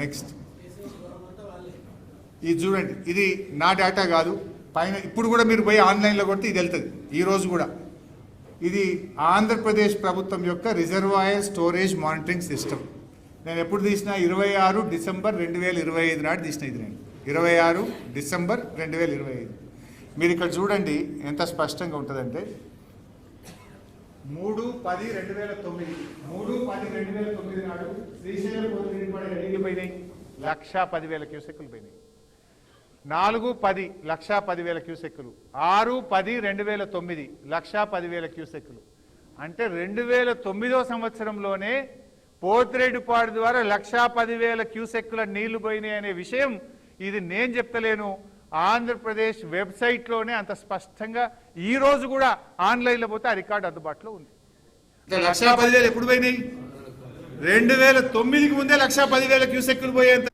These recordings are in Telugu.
నెక్స్ట్ ఇది చూడండి ఇది నా డేటా కాదు. పైన ఇప్పుడు కూడా మీరు పోయి ఆన్లైన్లో కొడితే ఇది వెళ్తుంది. ఈరోజు కూడా. ఇది ఆంధ్రప్రదేశ్ ప్రభుత్వం యొక్క రిజర్వాయర్ స్టోరేజ్ మానిటరింగ్ సిస్టమ్. నేను ఎప్పుడు తీసిన ఇరవై ఆరు డిసెంబర్ రెండు వేల ఇరవై ఐదు నాడు తీసిన ఇది నేను. ఇరవై ఆరు డిసెంబర్ రెండు వేల ఇరవై ఐదు. మీరు ఇక్కడ చూడండి ఎంత స్పష్టంగా ఉంటుందంటే మూడు పది రెండు వేల తొమ్మిది. మూడు పది రెండు వేల తొమ్మిది నాడు శ్రీశైలం పోతే నీళ్ళు పోయినాయి పదివేల క్యూసెక్కులు పోయినాయి. నాలుగు పది లక్ష పదివేల క్యూసెక్కులు. ఆరు పది రెండు వేల తొమ్మిది లక్ష పదివేల క్యూసెక్కులు. అంటే రెండు వేల తొమ్మిదో సంవత్సరంలోనే పోతిరెడ్డిపాడు ద్వారా లక్షా పదివేల క్యూసెక్కుల నీళ్ళు పోయినాయి అనే విషయం ఇది నేను చెప్తలేను. ఆంధ్రప్రదేశ్ వెబ్సైట్లోనే అంత స్పష్టంగా ఈ రోజు కూడా ఆన్లైన్లో పోతే ఆ రికార్డు అందుబాటులో ఉంది. లక్ష పదివేలు ఎప్పుడు పోయినాయి? రెండు వేల తొమ్మిదికి ముందే లక్షా పదివేల క్యూసెక్కులు పోయేంత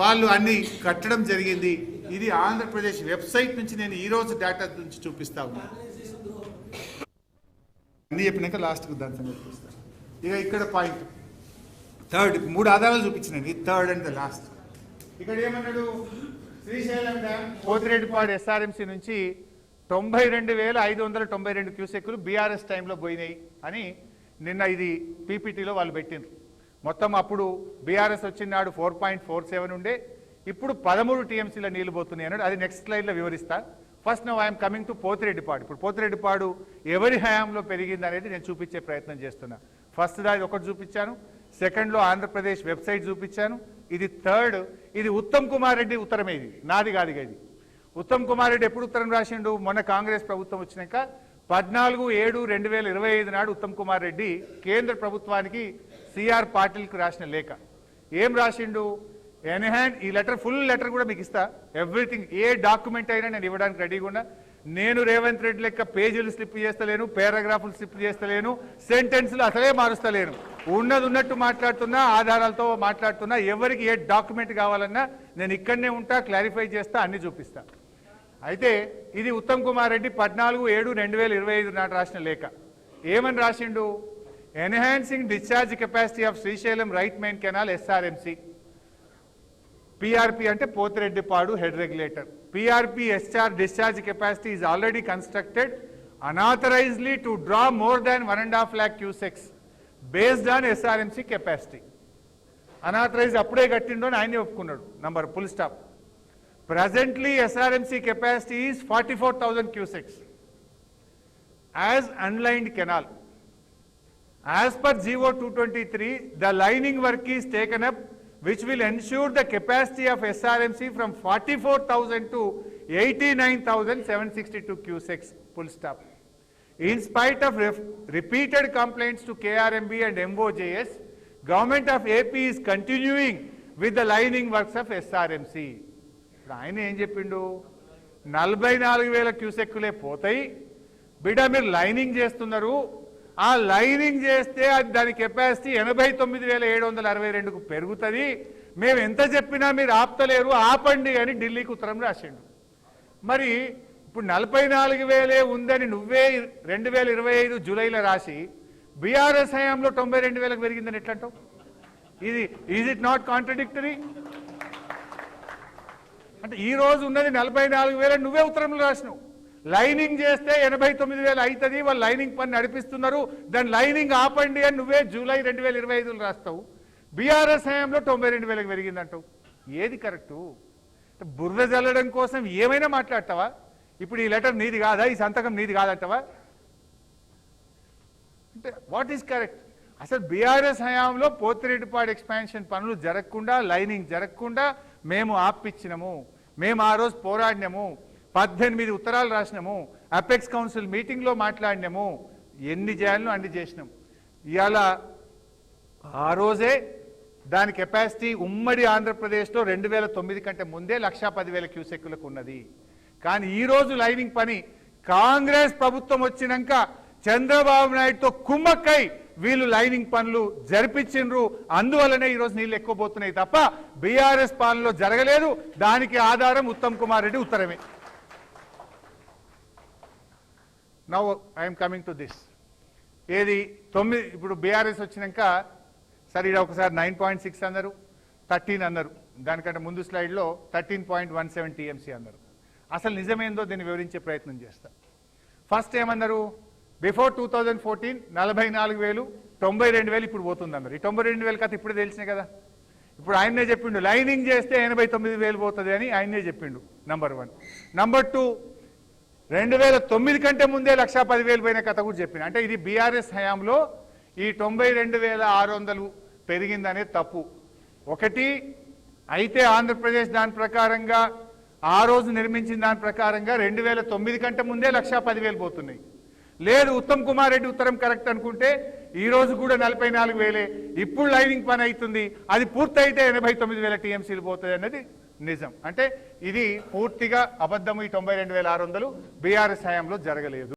వాళ్ళు అన్ని కట్టడం జరిగింది. ఇది ఆంధ్రప్రదేశ్ వెబ్సైట్ నుంచి నేను ఈ రోజు డేటా నుంచి చూపిస్తా ఉన్నాను అన్ని చెప్పినాక లాస్ట్కి దాని సంగతి ఇక ఇక్కడ పాయింట్. థర్డ్ మూడు ఆధారాలు చూపించినాయి థర్డ్ అండ్ ద లాస్ట్. ఇక్కడ ఏమన్నాడు? శ్రీశైలం డ్యామ్ పోతిరెడ్డిపాడు ఎస్ఆర్ఎంసీ నుంచి తొంభై రెండు వేల ఐదు వందల తొంభై రెండు క్యూసెక్కులు బీఆర్ఎస్ టైంలో పోయినాయి అని నిన్న ఇది పీపీటీలో వాళ్ళు పెట్టిండ్రు. మొత్తం అప్పుడు బీఆర్ఎస్ వచ్చిన నాడు ఫోర్ పాయింట్ ఫోర్ సెవెన్ ఉండే ఇప్పుడు పదమూడు టీఎంసీల నీళ్ళు పోతున్నాయి అన్నాడు. అది నెక్స్ట్ స్లైడ్లో వివరిస్తా. First now I'm coming to Pothireddypadu. ఇప్పుడు పోతిరెడ్డిపాడు ఎవరి హయాంలో పెరిగింది అనేది నేను చూపించే ప్రయత్నం చేస్తున్నా. ఫస్ట్ దాది ఒకటి చూపించాను. సెకండ్లో ఆంధ్రప్రదేశ్ వెబ్సైట్ చూపించాను. ఇది థర్డ్ ఇది ఉత్తమ్ కుమార్ రెడ్డి ఉత్తరమే ఇది నాది కాదు ఇది. ఉత్తమ్ కుమార్ రెడ్డి ఎప్పుడు ఉత్తరం రాసిండు? మొన్న కాంగ్రెస్ ప్రభుత్వం వచ్చినాక పద్నాలుగు ఏడు రెండు వేల ఇరవై ఐదు నాడు ఉత్తమ్ కుమార్ రెడ్డి కేంద్ర ప్రభుత్వానికి సిఆర్ పాటిల్కి రాసిన లేఖ. ఏం రాసిండు? ఎన్హాండ్ ఈ లెటర్ ఫుల్ లెటర్ కూడా మీకు ఇస్తా. ఎవ్రీథింగ్ ఏ డాక్యుమెంట్ అయినా నేను ఇవ్వడానికి రెడీగా ఉన్నా. నేను రేవంత్ రెడ్డి లెక్క పేజీలు స్లిప్ చేస్తలేను పారాగ్రాఫ్లు స్లిప్ చేస్తలేను సెంటెన్స్లు అసలే మారుస్తలేను. ఉన్నది ఉన్నట్టు మాట్లాడుతున్నా ఆధారాలతో మాట్లాడుతున్నా ఎవరికి ఏ డాక్యుమెంట్ కావాలన్నా నేను ఇక్కడనే ఉంటా క్లారిఫై చేస్తా అన్ని చూపిస్తా. అయితే ఇది ఉత్తమ్ కుమార్ రెడ్డి పద్నాలుగు ఏడు రెండు వేల ఇరవై ఐదు నాటి రాసిన లేఖ. ఏమని రాసిండు? Enhancing discharge capacity of Srisailam right main canal SRMC. PRP అంటే Pothireddypadu head regulator. PRP SR discharge capacity is already constructed unauthorisedly to draw more than one and half lakh cusecs based on SRMC capacity unauthorised అప్పుడే కట్టిండో అని ఆయనే ఒప్పుకున్నాడు. Number full stop presently SRMC capacity is forty four thousand cusecs as unlined canal As per GO 223, will lining the capacity of up which will ensure the capacity of SRMC from 44,000 to 89,762 cusecs, full stop. In spite of repeated repeated complaints to KRMB and MOJS, of of AP is continuing with the lining works of ఇప్పుడు ఆయన ఏం చెప్పిండు? నలభై నాలుగు వేల క్యూసెక్కులే పోతాయి. బిడ్డ మీరు లైనింగ్ చేస్తున్నారు. ఆ లైనింగ్ చేస్తే అది దాని కెపాసిటీ ఎనభై తొమ్మిది వేల ఏడు వందల అరవై రెండుకు పెరుగుతుంది. మేము ఎంత చెప్పినా మీరు ఆపుతలేరు. ఆపండి అని ఢిల్లీకి ఉత్తరం రాసిండు. మరి ఇప్పుడు నలభై నాలుగు వేలే ఉందని నువ్వే రెండు వేల ఇరవై ఐదు జూలైలో రాసి బీఆర్ఎస్ హయాంలో తొంభై రెండు వేలకు పెరిగిందని ఎట్లంటావు? ఇది ఈజ్ ఇట్ నాట్ కాంట్రడిక్టరీ అంటే ఈ రోజు ఉన్నది నలభై నాలుగు వేల నువ్వే ఉత్తరంలో రాసినావు. లైనింగ్ చేస్తే ఎనభై తొమ్మిది వేలు అవుతుంది వాళ్ళు లైనింగ్ పని నడిపిస్తున్నారు దాని లైనింగ్ ఆపండి అని నువ్వే జూలై రెండు వేల ఇరవై ఐదులో రాస్తావు. బీఆర్ఎస్ హయాంలో తొంభై రెండు వేలకు పెరిగిందంటావు. ఏది కరెక్టు? బురద జల్లడం కోసం ఏమైనా మాట్లాడతావా? ఇప్పుడు ఈ లెటర్ నీది కాదా? ఈ సంతకం నీది కాదంటవా? అంటే వాట్ ఈస్ కరెక్ట్ అసలు బీఆర్ఎస్ హయాంలో పోతిరెడ్డిపాడు ఎక్స్పాన్షన్ పనులు జరగకుండా లైనింగ్ జరగకుండా మేము ఆపించినము మేము ఆ రోజు పోరాడినాము. పద్దెనిమిది ఉత్తరాలు రాసినాము. అపెక్స్ కౌన్సిల్ మీటింగ్లో మాట్లాడినాము. ఎన్ని చేయాలనో అన్ని చేసినాం. ఇవాళ ఆ రోజే దాని కెపాసిటీ ఉమ్మడి ఆంధ్రప్రదేశ్లో రెండు వేల తొమ్మిది కంటే ముందే లక్షా పదివేల క్యూసెక్కులకు ఉన్నది. కానీ ఈ రోజు లైనింగ్ పని. కాంగ్రెస్ ప్రభుత్వం వచ్చినాక చంద్రబాబు నాయుడుతో కుమ్మక్కై వీళ్ళు లైనింగ్ పనులు జరిపించిండ్రు. అందువల్లనే ఈరోజు నీళ్ళు ఎక్కువ పోతున్నాయి తప్ప బీఆర్ఎస్ పాలనలో జరగలేదు. దానికి ఆధారం Uttam Kumar Reddy ఉత్తరమే. Now I'm coming to this ఏది? తొమ్మిది ఇప్పుడు బీఆర్ఎస్ వచ్చినాక సరే ఇక్కడ ఒకసారి నైన్ పాయింట్ సిక్స్ అన్నారు థర్టీన్ అన్నారు. దానికంటే ముందు స్లైడ్లో thirteen point one seven TMC అన్నారు. అసలు నిజమేందో దీన్ని వివరించే ప్రయత్నం చేస్తా. ఫస్ట్ ఏమన్నారు? బిఫోర్ టూ థౌజండ్ ఫోర్టీన్ నలభై నాలుగు వేలు తొంభై రెండు వేలు ఇప్పుడు పోతుంది అన్నారు ఈ తొంభై రెండు వేలు కథ ఇప్పుడే తెలిసినాయి కదా. ఇప్పుడు ఆయన్నే చెప్పిండు లైనింగ్ చేస్తే ఎనభై తొమ్మిది వేలు పోతుంది అని ఆయన్నే చెప్పిండు నంబర్ వన్ నంబర్ టూ రెండు వేల తొమ్మిది కంటే ముందే లక్షా పదివేలు పోయిన కథ కూడా చెప్పిన అంటే ఇది బీఆర్ఎస్ హయాంలో ఈ తొంభై రెండు వేల ఆరు వందలు పెరిగిందనే తప్పు. ఒకటి అయితే ఆంధ్రప్రదేశ్ దాని ప్రకారంగా ఆ రోజు నిర్మించిన దాని ప్రకారంగా రెండు వేల తొమ్మిది కంటే ముందే లక్షా పదివేలు పోతున్నాయి. లేదు ఉత్తమ్ కుమార్ రెడ్డి ఉత్తరం కరెక్ట్ అనుకుంటే ఈ రోజు కూడా నలభై నాలుగు వేలే. ఇప్పుడు లైనింగ్ పని అవుతుంది. అది పూర్తయితే ఎనభై తొమ్మిది వేల టీఎంసీలు పోతుంది అన్నది నిజం. అంటే ఇది పూర్తిగా అబద్ధము ఈ తొంభై రెండు వేల ఆరు వందలు. బీఆర్ఎస్ హయాంలో జరగలేదు.